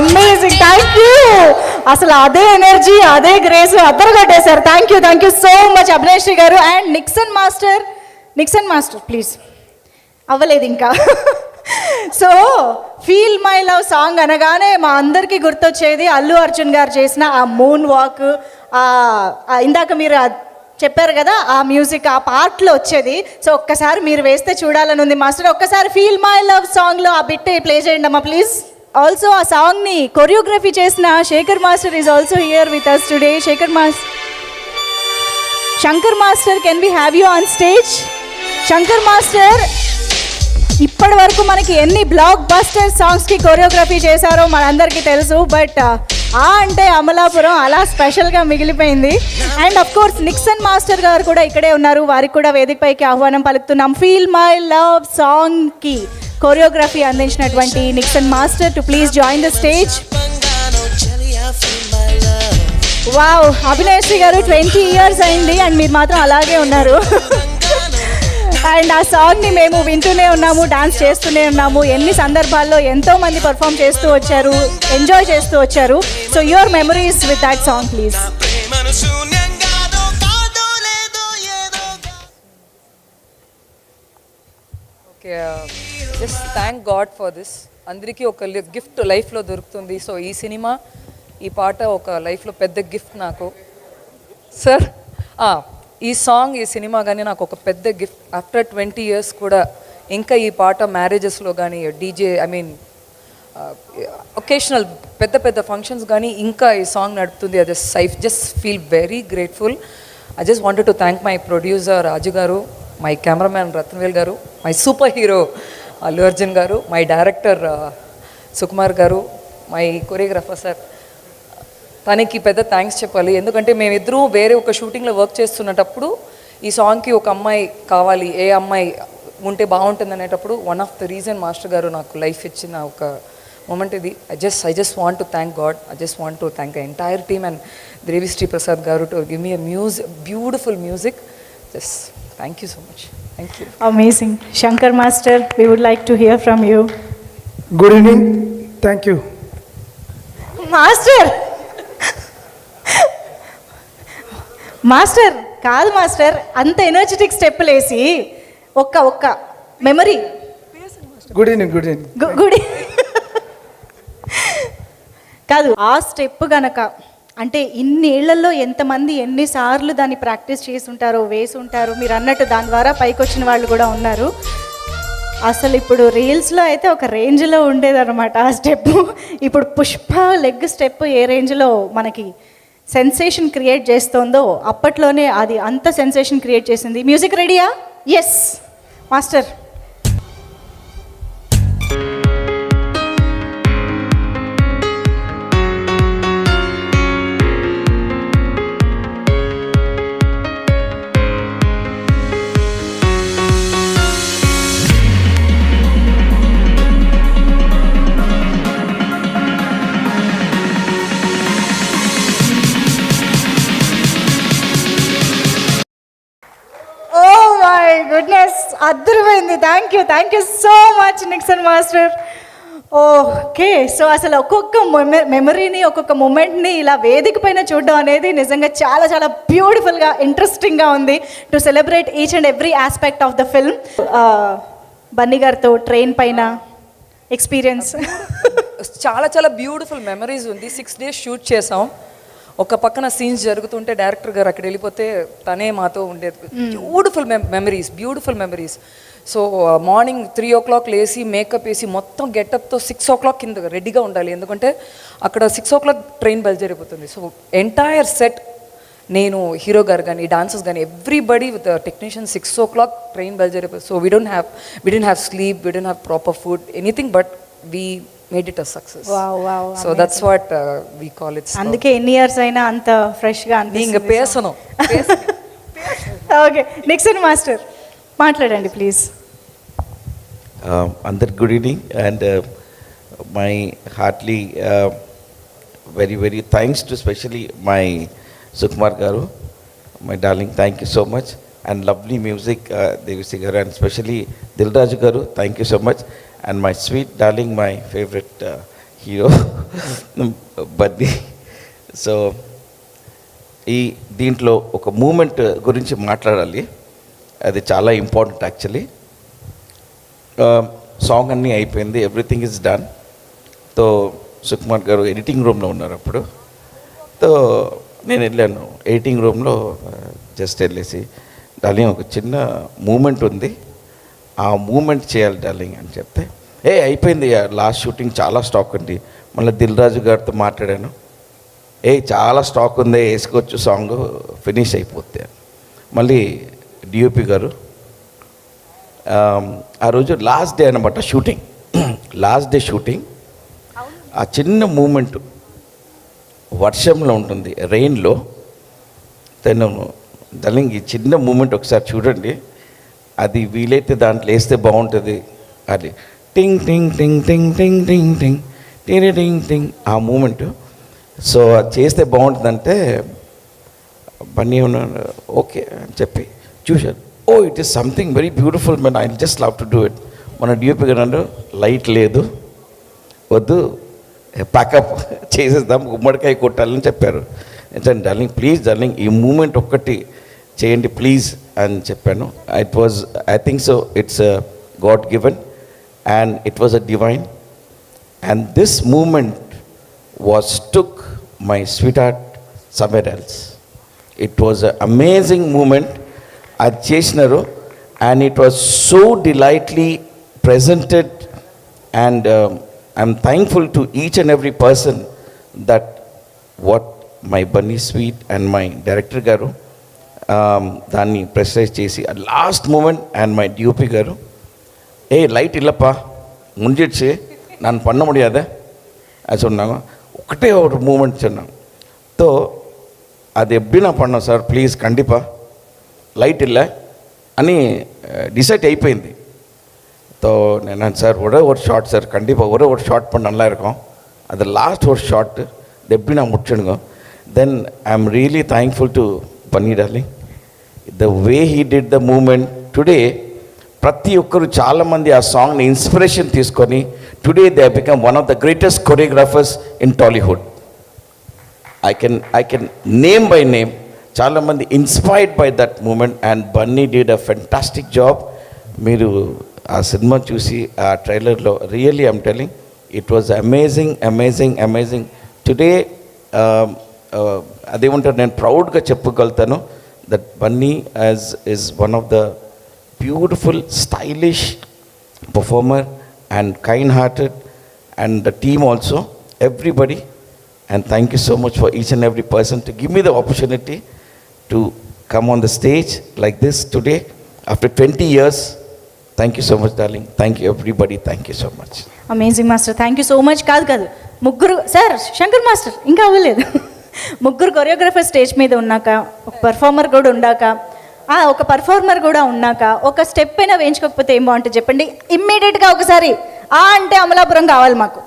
Amazing thank you అసలు అదే energy అదే గ్రేస్ అద్దరు కట్టేశారు. Thank you thank you so much Abhineshri గారు. And Nixon master Nixon master please అవ్వలేదు ఇంకా. So feel my love song అనగానే మా అందరికీ గుర్తొచ్చేది అల్లు అర్జున్ గారు చేసిన ఆ మూన్ వాక్ ఇందాక మీరు చెప్పారు కదా ఆ మ్యూజిక్ ఆ పార్ట్లో వచ్చేది. సో ఒక్కసారి మీరు వేస్తే చూడాలని ఉంది మాస్టర్. ఒక్కసారి ఫీల్ మై లవ్ సాంగ్లో ఆ బిట్ ప్లే చేయండి అమ్మా ప్లీజ్ ఆల్సో ఆ సాంగ్ని కొరియోగ్రఫీ చేసిన Shekhar master is also here with us today Shekhar master Shankar master can be have you on stage Shankar master ఇప్పటి వరకు మనకి ఎన్ని బ్లాక్ బస్టర్ సాంగ్స్కి కొరియోగ్రఫీ చేశారో మనందరికీ తెలుసు. బట్ ఆ అంటే అమలాపురం అలా స్పెషల్గా మిగిలిపోయింది. And of course Nixon master గారు కూడా ఇక్కడే ఉన్నారు. వారికి కూడా వేదికపైకి ఆహ్వానం పలుకుతున్నాం. ఫీల్ మై లవ్ సాంగ్కి కొరియోగ్రఫీ అందించినటువంటి Nixon master to please join the stage wow Abhineshri గారు ట్వంటీ ఇయర్స్ అయింది అండ్ మీరు మాత్రం అలాగే ఉన్నారు. అండ్ ఆ సాంగ్ని మేము వింటూనే ఉన్నాము డాన్స్ చేస్తూనే ఉన్నాము. ఎన్ని సందర్భాల్లో ఎంతో మంది పర్ఫామ్ చేస్తూ వచ్చారు ఎంజాయ్ చేస్తూ వచ్చారు. So your memories with that song please okay just thank God for this అందరికీ ఒక గిఫ్ట్ లైఫ్లో దొరుకుతుంది. సో ఈ సినిమా ఈ పాట ఒక లైఫ్లో పెద్ద గిఫ్ట్ నాకు. సార్ ఈ సాంగ్ ఈ సినిమా కానీ నాకు ఒక పెద్ద గిఫ్ట్ ఆఫ్టర్ ట్వంటీ ఇయర్స్ కూడా ఇంకా ఈ పాట మ్యారేజెస్లో కానీ డీజే ఐ మీన్ ఒకేషనల్ పెద్ద పెద్ద ఫంక్షన్స్ కానీ ఇంకా ఈ సాంగ్ నడుపుతుంది. అది Saif just feel very grateful I just wanted to thank my producer Raju గారు మై కెమెరామ్యాన్ రత్నవేల్ గారు my super hero Allu Arjun గారు my director Sukumar garu my choreographer sir తనకి పెద్ద థ్యాంక్స్ చెప్పాలి. ఎందుకంటే మేమిద్దరూ వేరే ఒక షూటింగ్లో వర్క్ చేస్తున్నటప్పుడు ఈ సాంగ్కి ఒక అమ్మాయి కావాలి ఏ అమ్మాయి ఉంటే బాగుంటుంది అనేటప్పుడు one of the reason master గారు నాకు లైఫ్ ఇచ్చిన ఒక మూమెంట్ ఇది. I just I just want to thank God I just want to thank entire team and Devisri Prasad గారు to give me music beautiful music just thank you so much thank you amazing Shankar master we would like to hear from you good evening thank you master master కాదు master అంత energetic స్టెప్పులు వేసి ఒక్క ఒక్క memory good evening good evening గుడి కాదు ఆ step గనక అంటే ఇన్ని ఏళ్ళలో ఎంతమంది ఎన్నిసార్లు దాన్ని ప్రాక్టీస్ చేసి ఉంటారో వేసి ఉంటారో మీరు అన్నట్టు దాని ద్వారా పైకి వచ్చిన వాళ్ళు కూడా ఉన్నారు. అసలు ఇప్పుడు రీల్స్లో అయితే ఒక రేంజ్లో ఉండేదన్నమాట ఆ స్టెప్. ఇప్పుడు పుష్ప లెగ్ స్టెప్ ఏ రేంజ్లో మనకి సెన్సేషన్ క్రియేట్ చేస్తోందో అప్పట్లోనే అది అంత సెన్సేషన్ క్రియేట్ చేసింది. మ్యూజిక్ రెడీయా? Yes master. గుడ్నెస్ అద్దరిపోయింది thank you thank you so much Nixon master okay so అసలు ఒక్కొక్క మెమరీని ఒక్కొక్క మూమెంట్ని ఇలా వేదిక పైన చూడడం అనేది నిజంగా చాలా చాలా బ్యూటిఫుల్గా ఇంట్రెస్టింగ్గా ఉంది. To celebrate each and every aspect of the film Bunny గారితో ట్రైన్ పైన ఎక్స్పీరియన్స్ చాలా చాలా బ్యూటిఫుల్ మెమరీస్ ఉంది. సిక్స్ డేస్ షూట్ చేసాం. ఒక పక్కన సీన్స్ జరుగుతుంటే డైరెక్టర్ గారు అక్కడ వెళ్ళిపోతే తనే మాతో ఉండేది. Beautiful memories beautiful memories so morning three o'clock లేసి మేకప్ వేసి మొత్తం గెటప్తో సిక్స్ ఓ క్లాక్ కింద రెడీగా ఉండాలి. ఎందుకంటే అక్కడ సిక్స్ ఓ క్లాక్ ట్రైన్ బయలుదేరిపోతుంది. సో ఎంటైర్ సెట్ నేను హీరో గారు కానీ డాన్సర్స్ కానీ everybody with technician six o'clock train బయలుదేరిపోతుంది so we don't have we don't have sleep we don't have proper food anything but we made it a success. Wow, wow. So that's what uh, we call it. And the any years aina anta fresh ga Being a pesano. Pesano. Okay. Nixon master. Maatladandi please. Um, and that good evening and uh, my heartly uh, very very thanks to especially my Sukumar garu my darling thank you so much and lovely music uh, devi garu and especially dilraj garu thank you so much and my sweet darling my favourite hero Baddi so ఈ దీంట్లో ఒక moment గురించి మాట్లాడాలి. అది చాలా important actually song అన్నీ అయిపోయింది everything is డన్తో Sukumar గారు ఎడిటింగ్ రూమ్లో ఉన్నారు అప్పుడు. తో నేను వెళ్ళాను ఎడిటింగ్ రూమ్లో జస్ట్ వెళ్ళేసి. దాని ఒక చిన్న మూమెంట్ ఉంది. ఆ మూమెంట్ చేయాలి డార్లింగ్ అని చెప్తే ఏ అయిపోయింది లాస్ట్ షూటింగ్ చాలా స్టాక్ ఉంది. మళ్ళీ దిల్ రాజు గారితో మాట్లాడాను. ఏ చాలా స్టాక్ ఉంది వేసుకోవచ్చు సాంగ్ ఫినిష్ అయిపోతే. మళ్ళీ డిఓపి గారు ఆ రోజు లాస్ట్ డే అనమాట షూటింగ్. Last day shooting. ఆ చిన్న మూమెంట్ వర్షంలో ఉంటుంది రెయిన్లో తను డార్లింగ్ ఈ చిన్న మూమెంట్ ఒకసారి చూడండి. అది వీలైతే దాంట్లో వేస్తే బాగుంటుంది అది టింగ్ టింగ్ టింగ్ టింగ్ టింగ్ టింగ్ టింగ్ టింగ్ టింగ్ టింగ్. ఆ మూమెంట్. సో అది చేస్తే బాగుంటుందంటే బన్నీ ఉన్నాడు ఓకే అని చెప్పి చూశాను ఓ it is something very beautiful man I just love to do it. మన డిఓపి గారు లైట్ లేదు వద్దు ప్యాకప్ చేసేద్దాం గుమ్మడికాయ కొట్టాలని చెప్పారు. నేను డార్లింగ్ ప్లీజ్ డార్లింగ్ ఈ మూమెంట్ ఒక్కటి చేయండి ప్లీజ్. అని చెప్పాను. It was I think so it's God given and it was a divine and this moment was took my sweet heart somewhere else it was amazing moment అది చేసినారు and it was so delightly presented and I'm thankful to each and every person that what my Bunny sweet and my director గారు um, దాన్ని ప్రెసరైజ్ చేసి last moment and my DOP గారు ஏய் light இல்லைப்பா முடிஞ்சிடுச்சு நான் பண்ண முடியாத அது சொன்னாங்க ఒకటే ஒரு மூமெண்ட் சொன்னாங்க తో అది எப்படி நான் பண்ணேன் సార్ ప్లీజ్ கண்டிப்பாக லைட் இல்லை అని டிசைட் అయిపోయింది తో నేను సార్ ஒரே ஒரு ஷார்ட் சார் கண்டிப்பாக ஒரே ஒரு ஷார்ட் பண்ண நல்லா இருக்கும் அது லாஸ்ட் ஒரு ஷார்ட் இது எப்படி நான் முடிச்சிடுங்க then I am really thankful to Bunny darling the way he did the moment today ప్రతి ఒక్కరు చాలామంది ఆ సాంగ్ని ఇన్స్పిరేషన్ తీసుకొని today they become one of the greatest choreographers in Tollywood I can I can name by name చాలామంది inspired by that moment and Bunny did a fantastic job మీరు ఆ cinema చూసి ఆ ట్రైలర్లో really I'm telling it was amazing amazing amazing today um, uh, అదేమంటారు నేను ప్రౌడ్గా చెప్పగలుగుతాను. That Bunny as is one of the beautiful stylish performer and kind hearted and the team also everybody and thank you so much for each and every person to give me the opportunity to come on the stage like this today after twenty years thank you so much darling thank you everybody thank you so much amazing master thank you so much కాదు కాదు. ముగ్గురు sir Shankar master. ఇంకా అవ్వలేదు. ముగ్గురు choreographer stage మీద ఉన్నాక ఒక performer కూడా ఉండాక ఆ, ఒక పర్ఫార్మర్ కూడా ఉన్నాక ఒక స్టెప్ అయినా వేయించుకోకపోతే ఏం బాగుంటుంది చెప్పండి? ఇమ్మీడియట్గా ఒకసారి ఆ అంటే అమలాపురం కావాలి మాకు.